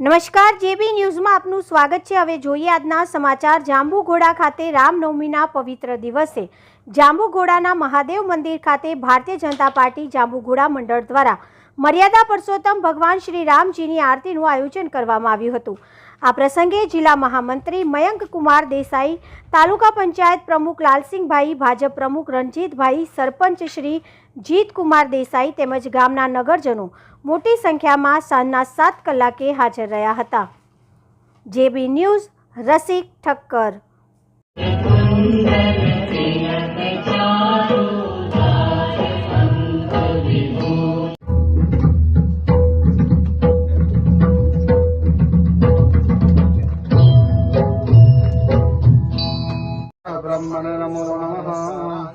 નમસ્કાર, જેબી ન્યૂઝમાં આપનું સ્વાગત છે. હવે જોઈએ આજના સમાચાર. જાંબુઘોડા ખાતે રામનવમીના પવિત્ર દિવસે જાંબુઘોડાના મહાદેવ મંદિર ખાતે ભારતીય જનતા પાર્ટી જાંબુઘોડા મંડળ દ્વારા મર્યાદા પુરુષોત્તમ ભગવાન શ્રી રામજીની આરતીનું આયોજન કરવામાં આવ્યું હતું. આ પ્રસંગે જિલ્લા મહામંત્રી મયંક કુમાર દેસાઈ, તાલુકા પંચાયત પ્રમુખ લાલસિંહભાઈ, ભાજપ પ્રમુખ રણજીતભાઈ, સરપંચ શ્રી જીતકુમાર દેસાઈ તેમજ ગામના નગરજનો મોટી સંખ્યામાં સાંજના સાત કલાકે હાજર રહ્યા હતા. JB news Rasik Thakkar. De la manera de.